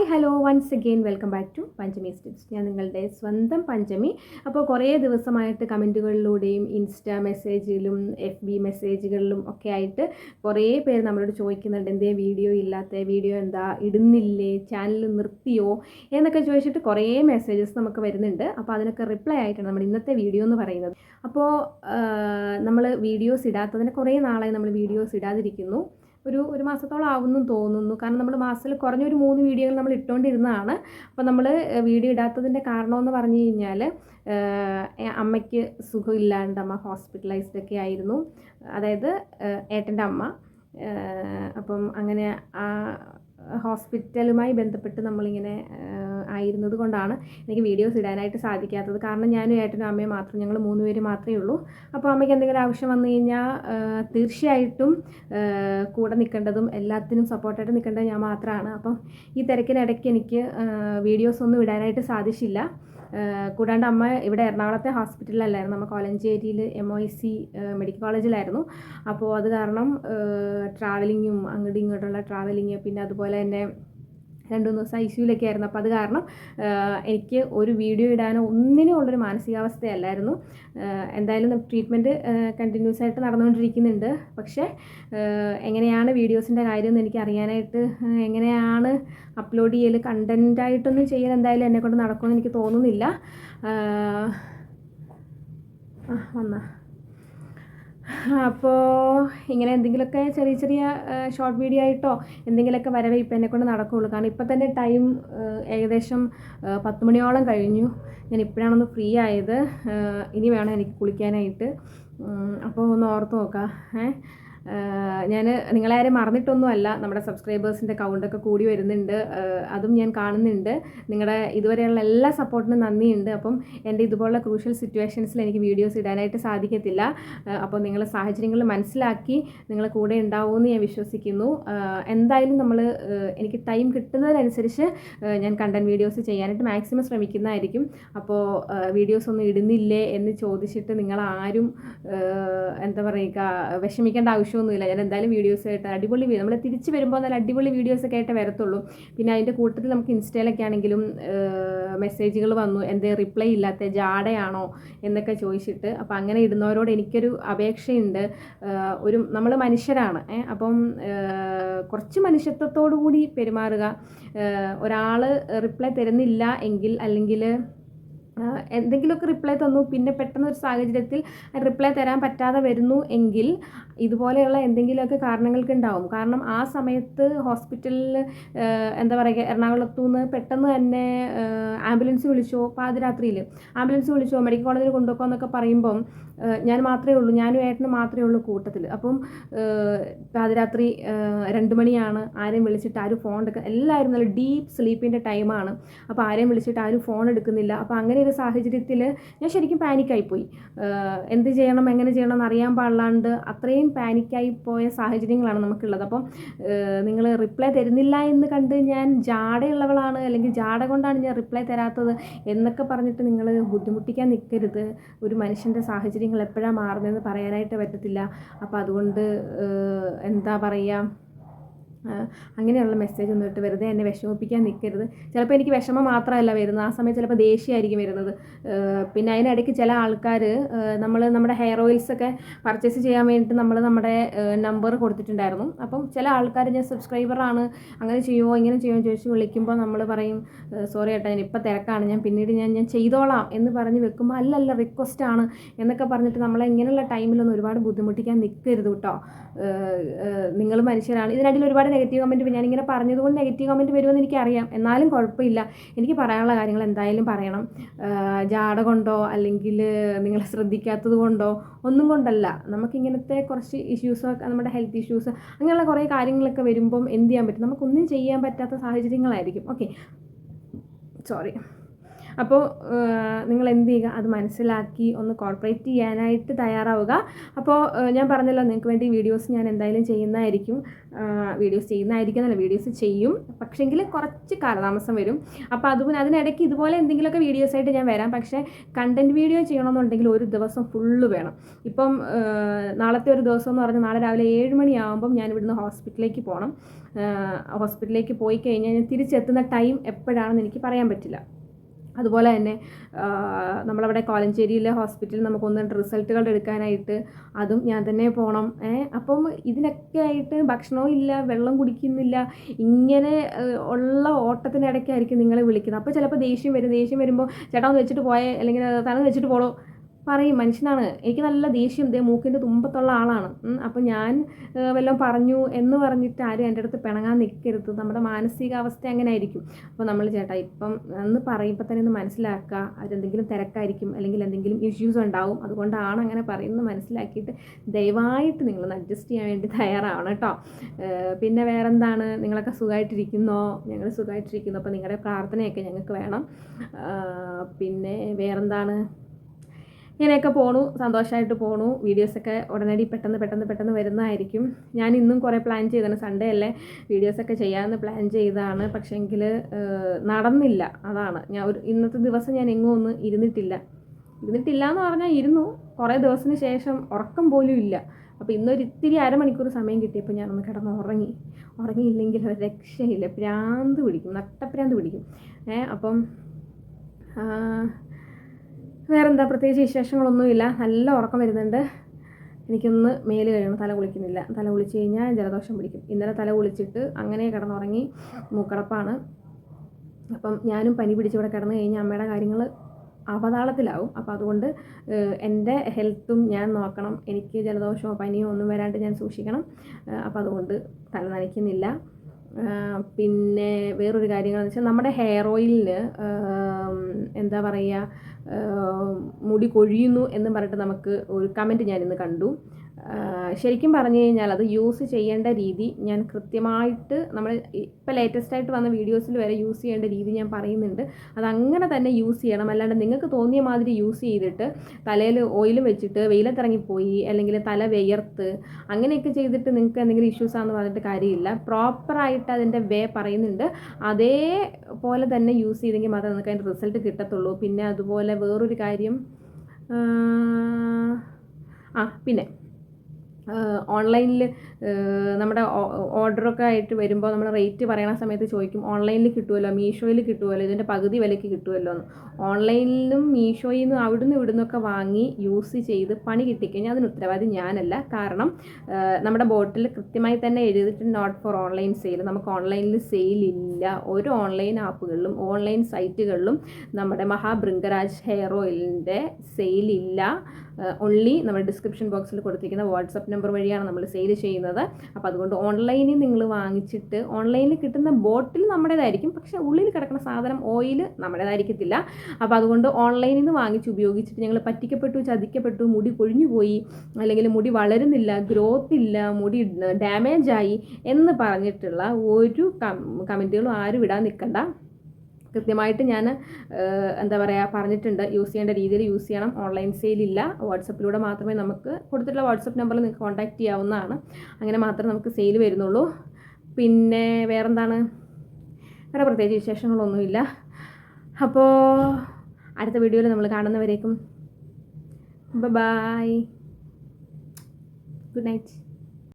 Hi hello once again welcome back to Panchami tips ഞാൻ നിങ്ങളുടെ സ്വന്തം പഞ്ചമി അപ്പോൾ കുറേ ദിവസമായിട്ട് കമന്റുകളിലൂടെയും ഇൻസ്റ്റാ മെസ്സേജിലും എഫ് ബി മെസ്സേജുകളിലും ഒക്കെ ആയിട്ട് കുറേ പേര് നമ്മളോട് ചോദിക്കുന്നുണ്ട് എന്തേ വീഡിയോ ഇല്ലാത്ത? വീഡിയോ എന്താ? ഇടുന്നില്ലേ? ചാനൽ നിർത്തിയോ? എന്നൊക്കെ ചോദിച്ചിട്ട് കുറേ മെസ്സേജസ് നമുക്ക് വരുന്നുണ്ട്. അപ്പോൾ അതിനൊക്കെ റിപ്ലൈ ആയിട്ടാണ് നമ്മൾ ഇന്നത്തെ വീഡിയോ എന്ന് പറയുന്നത്. അപ്പോൾ നമ്മൾ വീഡിയോസ് ഇടാത്തതിന് കുറേ നാളായി നമ്മൾ വീഡിയോസ് ഇടാതിരിക്കുന്നു. ഒരു ഒരു മാസത്തോളം ആവുന്നു തോന്നുന്നു. കാരണം നമ്മൾ മാസത്തിൽ കുറഞ്ഞൊരു മൂന്ന് വീഡിയോകൾ നമ്മൾ ഇട്ടുകൊണ്ടിരുന്നതാണ് അപ്പോൾ നമ്മൾ വീഡിയോ ഇടാത്തതിന്റെ കാരണമെന്ന് പറഞ്ഞു കഴിഞ്ഞാൽ അമ്മയ്ക്ക് സുഖമില്ലാണ്ട് അമ്മ ഹോസ്പിറ്റലൈസ്ഡ് ഒക്കെ ആയിരുന്നു. അതായത് ഏട്ടന്റെ അമ്മ. അപ്പം അങ്ങനെ ആ ഹോസ്പിറ്റലുമായി ബന്ധപ്പെട്ട് നമ്മളിങ്ങനെ ആയിരുന്നത് കൊണ്ടാണ് എനിക്ക് വീഡിയോസ് ഇടാനായിട്ട് സാധിക്കാത്തത്. കാരണം ഞാനും ഏട്ടനും അമ്മയും മാത്രം ഞങ്ങൾ മൂന്ന് പേര് മാത്രമേ ഉള്ളൂ. അപ്പോൾ അമ്മയ്ക്ക് എന്തെങ്കിലും ആവശ്യം വന്നു കഴിഞ്ഞാൽ തീർച്ചയായിട്ടും കൂടെ നിൽക്കേണ്ടതും എല്ലാത്തിനും സപ്പോർട്ടായിട്ട് നിൽക്കേണ്ടത് ഞാൻ മാത്രമാണ്. അപ്പം ഈ തിരക്കിനിടയ്ക്ക് എനിക്ക് വീഡിയോസ് ഒന്നും ഇടാനായിട്ട് സാധിച്ചില്ല. കൂടാണ്ട് അമ്മ ഇവിടെ എറണാകുളത്തെ ഹോസ്പിറ്റലിലല്ലായിരുന്നു. നമ്മൾ കോലഞ്ചേരിയിൽ എം ഒ സി മെഡിക്കൽ കോളേജിലായിരുന്നു അപ്പോൾ അത് കാരണം ട്രാവലിങ്ങും അങ്ങോട്ടും ഇങ്ങോട്ടുള്ള ട്രാവലിങ് പിന്നെ അതുപോലെ തന്നെ രണ്ട് മൂന്ന് ദിവസം ഐ സിയുലൊക്കെ ആയിരുന്നു. അപ്പോൾ അത് കാരണം എനിക്ക് ഒരു വീഡിയോ ഇടാനോ ഒന്നിനും ഉള്ളൊരു മാനസികാവസ്ഥയല്ലായിരുന്നു. എന്തായാലും ട്രീറ്റ്മെന്റ് കണ്ടിന്യൂസ് ആയിട്ട് നടന്നുകൊണ്ടിരിക്കുന്നുണ്ട്. പക്ഷേ എങ്ങനെയാണ് വീഡിയോസിന്റെ കാര്യമെന്ന് എനിക്ക് അറിയാനായിട്ട് എങ്ങനെയാണ് അപ്ലോഡ് ചെയ്യൽ കണ്ടന്റായിട്ടൊന്നും ചെയ്യാൻ എന്തായാലും എന്നെക്കൊണ്ട് നടക്കുമെന്ന് എനിക്ക് തോന്നുന്നില്ല. വന്നാ. അപ്പോൾ ഇങ്ങനെ എന്തെങ്കിലുമൊക്കെ ചെറിയ ചെറിയ ഷോർട്ട് വീഡിയോ ആയിട്ടോ എന്തെങ്കിലുമൊക്കെ വരവേ ഇപ്പം എന്നെക്കൊണ്ട് നടക്കുകയുള്ളൂ കാരണം ഇപ്പം തന്നെ ടൈം ഏകദേശം പത്ത് മണിയോളം കഴിഞ്ഞു. ഞാൻ ഇപ്പോഴാണൊന്ന് ഫ്രീ ആയത്. ഇനി വേണം എനിക്ക് കുളിക്കാനായിട്ട്. അപ്പോൾ ഒന്ന് ഓർത്ത് നോക്കാം. ഏഹ് ഞാൻ നിങ്ങളാരും മറന്നിട്ടൊന്നുമല്ല. നമ്മുടെ സബ്സ്ക്രൈബേഴ്സിന്റെ കൗണ്ടൊക്കെ കൂടി വരുന്നുണ്ട്. അതും ഞാൻ കാണുന്നുണ്ട്. നിങ്ങളുടെ ഇതുവരെയുള്ള എല്ലാ സപ്പോർട്ടിനും നന്ദിയുണ്ട്. അപ്പം എന്റെ ഇതുപോലുള്ള ക്രൂഷ്യൽ സിറ്റുവേഷൻസിൽ എനിക്ക് വീഡിയോസ് ഇടാനായിട്ട് സാധിക്കത്തില്ല. അപ്പോൾ നിങ്ങൾ സാഹചര്യങ്ങൾ മനസ്സിലാക്കി നിങ്ങൾ കൂടെ ഉണ്ടാവുമെന്ന് ഞാൻ വിശ്വസിക്കുന്നു. എന്തായാലും നമ്മൾ എനിക്ക് ടൈം കിട്ടുന്നതിനനുസരിച്ച് ഞാൻ കണ്ടന്റ് വീഡിയോസ് ചെയ്യാനായിട്ട് മാക്സിമം ശ്രമിക്കുന്നതായിരിക്കും. അപ്പോൾ വീഡിയോസ് ഒന്നും ഇടുന്നില്ലേ എന്ന് ചോദിച്ചിട്ട് നിങ്ങൾ ആരും എന്താ പറയുക വിഷമിക്കേണ്ട ആവശ്യം ആവശ്യമൊന്നുമില്ല ഞാൻ എന്തായാലും വീഡിയോസ് ആയിട്ട് അടിപൊളി നമ്മൾ തിരിച്ച് വരുമ്പോൾ നല്ല അടിപൊളി വീഡിയോസ് ഒക്കെ ആയിട്ട് വരത്തുള്ളൂ. പിന്നെ അതിന്റെ കൂട്ടത്തിൽ നമുക്ക് ഇൻസ്റ്റയിലൊക്കെ ആണെങ്കിലും മെസ്സേജുകൾ വന്നു. എന്തേ റിപ്ലൈ ഇല്ലാത്ത ജാടയാണോ എന്നൊക്കെ ചോദിച്ചിട്ട്. അപ്പോൾ അങ്ങനെ ഇടുന്നവരോട് എനിക്കൊരു അപേക്ഷയുണ്ട്. ഒരു നമ്മൾ മനുഷ്യരാണ്. അപ്പം കുറച്ച് മനുഷ്യത്വത്തോടു കൂടി പെരുമാറുക ഒരാൾ റിപ്ലൈ തരുന്നില്ല എങ്കിൽ അല്ലെങ്കിൽ എന്തെങ്കിലുമൊക്കെ റിപ്ലൈ തന്നു. പിന്നെ പെട്ടെന്ന് ഒരു സാഹചര്യത്തിൽ റിപ്ലൈ തരാൻ പറ്റാതെ വരുന്നു എങ്കിൽ ഇതുപോലെയുള്ള എന്തെങ്കിലുമൊക്കെ കാരണങ്ങൾക്ക് ഉണ്ടാവും. കാരണം ആ സമയത്ത് ഹോസ്പിറ്റലിൽ എന്താ പറയുക എറണാകുളത്തു നിന്ന് പെട്ടെന്ന് തന്നെ ആംബുലൻസ് വിളിച്ചോ പാതിരാത്രിയിൽ ആംബുലൻസ് വിളിച്ചോ മെഡിക്കൽ കോളേജിൽ കൊണ്ടുപോകുക എന്നൊക്കെ പറയുമ്പം ഞാൻ മാത്രമേ ഉള്ളൂ. ഞാനും ഏട്ടന് മാത്രമേ ഉള്ളൂ കൂട്ടത്തിൽ അപ്പം പാതിരാത്രി രണ്ട് മണിയാണ്. ആരെയും വിളിച്ചിട്ട് ആരും ഫോൺ എടുക്കുക എല്ലാവരും നല്ല ഡീപ്പ് സ്ലീപ്പിന്റെ ടൈമാണ് അപ്പോൾ ആരെയും വിളിച്ചിട്ട് ആരും ഫോൺ എടുക്കുന്നില്ല. അപ്പോൾ അങ്ങനെ ഒരു സാഹചര്യത്തിൽ ഞാൻ ശരിക്കും പാനിക്കായിപ്പോയി. എന്ത് ചെയ്യണം എങ്ങനെ ചെയ്യണം എന്ന് അറിയാൻ പാടില്ലാണ്ട് അത്രയും പാനിക്കായി പോയ സാഹചര്യങ്ങളാണ് നമുക്കുള്ളത്. അപ്പം നിങ്ങൾ റിപ്ലൈ തരുന്നില്ല എന്ന് കണ്ട് ഞാൻ ജാടയുള്ളവളാണ് അല്ലെങ്കിൽ ജാട കൊണ്ടാണ് ഞാൻ റിപ്ലൈ തരാത്തത് എന്നൊക്കെ പറഞ്ഞിട്ട് നിങ്ങൾ ബുദ്ധിമുട്ടിക്കാൻ നിൽക്കരുത് ഒരു മനുഷ്യന്റെ സാഹചര്യങ്ങൾ എപ്പോഴാണ് മാറുന്നതെന്ന് പറയാനായിട്ട് പറ്റത്തില്ല. അപ്പോൾ അതുകൊണ്ട് എന്താ പറയുക അങ്ങനെയുള്ള മെസ്സേജ് ഒന്നും ഇട്ട് വരുന്നത് എന്നെ വിഷമിപ്പിക്കാൻ നിൽക്കരുത് ചിലപ്പോൾ എനിക്ക് വിഷമം മാത്രമല്ല വരുന്നത്. ആ സമയത്ത് ചിലപ്പോൾ ദേഷ്യമായിരിക്കും വരുന്നത്. പിന്നെ അതിനിടയ്ക്ക് ചില ആൾക്കാർ നമ്മൾ നമ്മുടെ ഹെയർ ഓയിൽസ് ഒക്കെ പർച്ചേസ് ചെയ്യാൻ വേണ്ടിയിട്ട് നമ്മൾ നമ്മുടെ നമ്പർ കൊടുത്തിട്ടുണ്ടായിരുന്നു. അപ്പം ചില ആൾക്കാർ ഞാൻ സബ്സ്ക്രൈബറാണ് അങ്ങനെ ചെയ്യുമോ ഇങ്ങനെ ചെയ്യുമോ ചോദിച്ച് വിളിക്കുമ്പോൾ നമ്മൾ പറയും സോറി ഏട്ടാ ഞാൻ ഇപ്പോൾ തിരക്കാണ്. ഞാൻ പിന്നീട് ഞാൻ ഞാൻ ചെയ്തോളാം എന്ന് പറഞ്ഞ് വെക്കുമ്പോൾ അല്ലല്ല റിക്വസ്റ്റ് ആണ് എന്നൊക്കെ പറഞ്ഞിട്ട് നമ്മളെ ഇങ്ങനെയുള്ള ടൈമിലൊന്നും ഒരുപാട് ബുദ്ധിമുട്ടിക്കാൻ നിൽക്കരുത് കേട്ടോ നിങ്ങൾ മനുഷ്യരാണ്. ഇതിനിടയിൽ ഒരുപാട് നെഗറ്റീവ് കമന്റ് ഞാനിങ്ങനെ പറഞ്ഞതുകൊണ്ട് നെഗറ്റീവ് കമന്റ് വരുമെന്ന് എനിക്കറിയാം. എന്നാലും കുഴപ്പമില്ല. എനിക്ക് പറയാനുള്ള കാര്യങ്ങൾ എന്തായാലും പറയണം. ജാട കൊണ്ടോ അല്ലെങ്കിൽ നിങ്ങൾ ശ്രദ്ധിക്കാത്തത് കൊണ്ടോ ഒന്നും കൊണ്ടല്ല. നമുക്കിങ്ങനത്തെ കുറച്ച് ഇഷ്യൂസൊക്കെ നമ്മുടെ ഹെൽത്ത് ഇഷ്യൂസ് അങ്ങനെയുള്ള കുറേ കാര്യങ്ങളൊക്കെ വരുമ്പം എന്ത് ചെയ്യാൻ പറ്റും? നമുക്കൊന്നും ചെയ്യാൻ പറ്റാത്ത സാഹചര്യങ്ങളായിരിക്കും. ഓക്കെ സോറി അപ്പോൾ നിങ്ങൾ എന്ത് ചെയ്യുക അത് മനസ്സിലാക്കി ഒന്ന് കോർപ്പറേറ്റ് ചെയ്യാനായിട്ട് തയ്യാറാവുക. അപ്പോൾ ഞാൻ പറഞ്ഞല്ലോ നിങ്ങൾക്ക് വേണ്ടി വീഡിയോസ് ഞാൻ എന്തായാലും ചെയ്യുന്നതായിരിക്കും. വീഡിയോസ് ചെയ്യുന്നതായിരിക്കും എന്നല്ല വീഡിയോസ് ചെയ്യും. പക്ഷേങ്കിൽ കുറച്ച് കാലതാമസം വരും. അപ്പോൾ അതുപോലെ അതിനിടയ്ക്ക് ഇതുപോലെ എന്തെങ്കിലുമൊക്കെ വീഡിയോസ് ആയിട്ട് ഞാൻ വരാം. പക്ഷേ കണ്ടന്റ് വീഡിയോ ചെയ്യണമെന്നുണ്ടെങ്കിൽ ഒരു ദിവസം ഫുള്ള് വേണം. ഇപ്പം നാളത്തെ ഒരു ദിവസം എന്ന് പറഞ്ഞാൽ നാളെ രാവിലെ ഏഴ് മണിയാകുമ്പം ഞാൻ ഇവിടുന്ന് ഹോസ്പിറ്റലിലേക്ക് പോകണം ഹോസ്പിറ്റലിലേക്ക് പോയി കഴിഞ്ഞാൽ ഞാൻ തിരിച്ചെത്തുന്ന ടൈം എപ്പോഴാണെന്ന് എനിക്ക് പറയാൻ പറ്റില്ല. അതുപോലെ തന്നെ നമ്മളവിടെ കോലഞ്ചേരിയിലെ ഹോസ്പിറ്റലിൽ നമുക്കൊന്ന് റിസൾട്ടുകൾ എടുക്കാനായിട്ട് അതും ഞാൻ തന്നെ പോകണം അപ്പം ഇതിനൊക്കെ ആയിട്ട് ഭക്ഷണവും ഇല്ല വെള്ളം കുടിക്കുന്നില്ല ഇങ്ങനെ ഉള്ള ഓട്ടത്തിനിടയ്ക്കായിരിക്കും നിങ്ങളെ വിളിക്കുന്നത്. അപ്പോൾ ചിലപ്പോൾ ദേഷ്യം വരും ദേഷ്യം വരുമ്പോൾ ചേട്ടാ ഒന്ന് വെച്ചിട്ട് പോയേ അല്ലെങ്കിൽ തന്നെ വെച്ചിട്ട് പോളോ പറയും മനുഷ്യനാണ് എനിക്ക് നല്ല ദേഷ്യം ദേ മൂക്കിന്റെ തുമ്പത്തുള്ള ആളാണ്. അപ്പം ഞാൻ വല്ലതും പറഞ്ഞു എന്ന് പറഞ്ഞിട്ട് ആരും എന്റെ അടുത്ത് പിണങ്ങാൻ നിൽക്കരുത് നമ്മുടെ മാനസികാവസ്ഥ അങ്ങനെ ആയിരിക്കും അപ്പോൾ നമ്മൾ ചേട്ടാ ഇപ്പം എന്ന് പറയുമ്പോൾ തന്നെ ഒന്ന് മനസ്സിലാക്കുക. അതെന്തെങ്കിലും തിരക്കായിരിക്കും അല്ലെങ്കിൽ എന്തെങ്കിലും ഇഷ്യൂസ് ഉണ്ടാവും. അതുകൊണ്ടാണ് അങ്ങനെ പറയുന്നത് മനസ്സിലാക്കിയിട്ട് ദയവായിട്ട് നിങ്ങളൊന്ന് അഡ്ജസ്റ്റ് ചെയ്യാൻ വേണ്ടി തയ്യാറാവണം കേട്ടോ. പിന്നെ വേറെന്താണ്? നിങ്ങളൊക്കെ സുഖമായിട്ടിരിക്കുന്നോ ഞങ്ങൾ സുഖമായിട്ടിരിക്കുന്നു അപ്പോൾ നിങ്ങളുടെ പ്രാർത്ഥനയൊക്കെ ഞങ്ങൾക്ക് വേണം. പിന്നെ വേറെന്താണ്? ഇങ്ങനെയൊക്കെ പോണു സന്തോഷമായിട്ട് പോണു. വീഡിയോസൊക്കെ ഉടനടി പെട്ടെന്ന് പെട്ടെന്ന് പെട്ടെന്ന് വരുന്നതായിരിക്കും. ഞാൻ ഇന്നും കുറേ പ്ലാൻ ചെയ്താണ്. സൺഡേ അല്ലേ വീഡിയോസൊക്കെ ചെയ്യാമെന്ന് പ്ലാൻ ചെയ്തതാണ്. പക്ഷേങ്കിൽ നടന്നില്ല. അതാണ്. ഞാൻ ഒരു ഇന്നത്തെ ദിവസം ഞാൻ എങ്ങും ഒന്ന് ഇരുന്നിട്ടില്ല. ഇരുന്നിട്ടില്ല എന്ന് പറഞ്ഞാൽ ഇരുന്നു. കുറേ ദിവസത്തിന് ശേഷം ഉറക്കം പോലും ഇല്ല. അപ്പോൾ ഇന്നൊരു ഇത്തിരി അരമണിക്കൂർ സമയം കിട്ടിയപ്പോൾ ഞാനൊന്ന് കിടന്ന് ഉറങ്ങി ഉറങ്ങിയില്ലെങ്കിൽ ഒരു രക്ഷയില്ല. ഭ്രാന്ത് പിടിക്കും. നട്ടപ്രാന്ത് പിടിക്കും. ഏ അപ്പം വേറെന്താ? പ്രത്യേകിച്ച് വിശേഷങ്ങളൊന്നുമില്ല. നല്ല ഉറക്കം വരുന്നുണ്ട്. എനിക്കൊന്ന് മേൽ കഴിയണം തല കുളിക്കുന്നില്ല. തല കുളിച്ച് കഴിഞ്ഞാൽ ജലദോഷം പിടിക്കും. ഇന്നലെ തല കുളിച്ചിട്ട് അങ്ങനെ കിടന്നുറങ്ങി മൂക്കടപ്പാണ്. അപ്പം ഞാനും പനി പിടിച്ച് ഇവിടെ കിടന്നു കഴിഞ്ഞാൽ അമ്മയുടെ കാര്യങ്ങൾ അവതാളത്തിലാവും. അപ്പോൾ അതുകൊണ്ട് എന്റെ ഹെൽത്തും ഞാൻ നോക്കണം. എനിക്ക് ജലദോഷമോ പനിയോ ഒന്നും വരാണ്ട് ഞാൻ സൂക്ഷിക്കണം. അപ്പോൾ അതുകൊണ്ട് തല നനയ്ക്കുന്നില്ല. പിന്നെ വേറൊരു കാര്യങ്ങളെന്ന് വെച്ചാൽ നമ്മുടെ ഹെയർ ഓയിലിന് എന്താ പറയുക മുടി കൊഴിയുന്നു എന്ന് പറഞ്ഞിട്ട് നമുക്ക് ഒരു കമന്റ് ഞാനിന്ന് കണ്ടു. ശരിക്കും പറഞ്ഞു കഴിഞ്ഞാൽ അത് യൂസ് ചെയ്യേണ്ട രീതി ഞാൻ കൃത്യമായിട്ട് നമ്മൾ ഇപ്പോൾ ലേറ്റസ്റ്റ് ആയിട്ട് വന്ന വീഡിയോസിൽ വരെ യൂസ് ചെയ്യേണ്ട രീതി ഞാൻ പറയുന്നുണ്ട്. അത് അങ്ങനെ തന്നെ യൂസ് ചെയ്യണം. അല്ലാണ്ട് നിങ്ങൾക്ക് തോന്നിയ മാതിരി യൂസ് ചെയ്തിട്ട് തലയിൽ ഓയിലും വെച്ചിട്ട് വെയിലത്തിറങ്ങിപ്പോയി അല്ലെങ്കിൽ തല വിയർത്ത് അങ്ങനെയൊക്കെ ചെയ്തിട്ട് നിങ്ങൾക്ക് എന്തെങ്കിലും ഇഷ്യൂസ് ആണെന്ന് പറഞ്ഞിട്ട് കാര്യമില്ല. പ്രോപ്പറായിട്ട് അതിന്റെ വേ പറയുന്നുണ്ട്. അതേപോലെ തന്നെ യൂസ് ചെയ്തെങ്കിൽ മാത്രമേ നിങ്ങൾക്ക് അതിന്റെ റിസൾട്ട് കിട്ടത്തുള്ളൂ. പിന്നെ അതുപോലെ വേറൊരു കാര്യം ആ പിന്നെ ഓൺലൈനിൽ നമ്മുടെ ഓർഡറൊക്കെ ആയിട്ട് വരുമ്പോൾ നമ്മൾ റേറ്റ് പറയണ സമയത്ത് ചോദിക്കും ഓൺലൈനിൽ കിട്ടുമല്ലോ മീഷോയിൽ കിട്ടുമല്ലോ ഇതിന്റെ പകുതി വിലയ്ക്ക് കിട്ടുമല്ലോ എന്ന്. ഓൺലൈനിലും മീഷോയിൽ നിന്നും അവിടുന്ന് ഇവിടുന്നൊക്കെ വാങ്ങി യൂസ് ചെയ്ത് പണി കിട്ടിക്കഴിഞ്ഞാൽ അതിന് ഉത്തരവാദി ഞാനല്ല. കാരണം നമ്മുടെ ബോട്ടിൽ കൃത്യമായി തന്നെ എഴുതിയിട്ടുണ്ട് നോട്ട് ഫോർ ഓൺലൈൻ സെയിൽ. നമുക്ക് ഓൺലൈനിൽ സെയിൽ ഇല്ല. ഒരു ഓൺലൈൻ ആപ്പുകളിലും ഓൺലൈൻ സൈറ്റുകളിലും നമ്മുടെ മഹാബൃംഗരാജ് ഹെയർ ഓയിലിന്റെ സെയിൽ ഇല്ല. ഓൺലി നമ്മുടെ ഡിസ്ക്രിപ്ഷൻ ബോക്സിൽ കൊടുത്തിരിക്കുന്ന വാട്സപ്പ് നമ്പർ വഴിയാണ് നമ്മൾ സെയിൽ ചെയ്യുന്നത്. അപ്പോൾ അതുകൊണ്ട് ഓൺലൈനിൽ നിങ്ങൾ വാങ്ങിച്ചിട്ട് ഓൺലൈനിൽ കിട്ടുന്ന ബോട്ടിൽ നമ്മുടേതായിരിക്കും. പക്ഷെ ഉള്ളിൽ കിടക്കുന്ന സാധനം ഓയിൽ നമ്മുടേതായിരിക്കത്തില്ല. അപ്പോൾ അതുകൊണ്ട് ഓൺലൈനിൽ നിന്ന് വാങ്ങിച്ച് ഉപയോഗിച്ചിട്ട് ഞങ്ങൾ പറ്റിക്കപ്പെട്ടു ചതിക്കപ്പെട്ടു മുടി കൊഴിഞ്ഞു പോയി അല്ലെങ്കിൽ മുടി വളരുന്നില്ല ഗ്രോത്ത് ഇല്ല മുടി ഡാമേജായി എന്ന് പറഞ്ഞിട്ടുള്ള ഒരു കമന്റുകളും ആരും ഇടാൻ നിൽക്കണ്ട. കൃത്യമായിട്ട് ഞാൻ എന്താ പറയുക പറഞ്ഞിട്ടുണ്ട്. യൂസ് ചെയ്യേണ്ട രീതിയിൽ യൂസ് ചെയ്യണം. ഓൺലൈൻ സെയിലില്ല. വാട്സപ്പിലൂടെ മാത്രമേ നമുക്ക് കൊടുത്തിട്ടുള്ള വാട്സപ്പ് നമ്പറിൽ നിങ്ങൾക്ക് കോൺടാക്റ്റ് ചെയ്യാവുന്നതാണ്. അങ്ങനെ മാത്രമേ നമുക്ക് സെയിൽ വരുന്നുള്ളൂ. പിന്നെ വേറെന്താണ്? വേറെ പ്രത്യേകിച്ച് വിശേഷങ്ങളൊന്നുമില്ല. അപ്പോൾ അടുത്ത വീഡിയോയിൽ നമ്മൾ കാണുന്നവരേക്കും. Bye good night.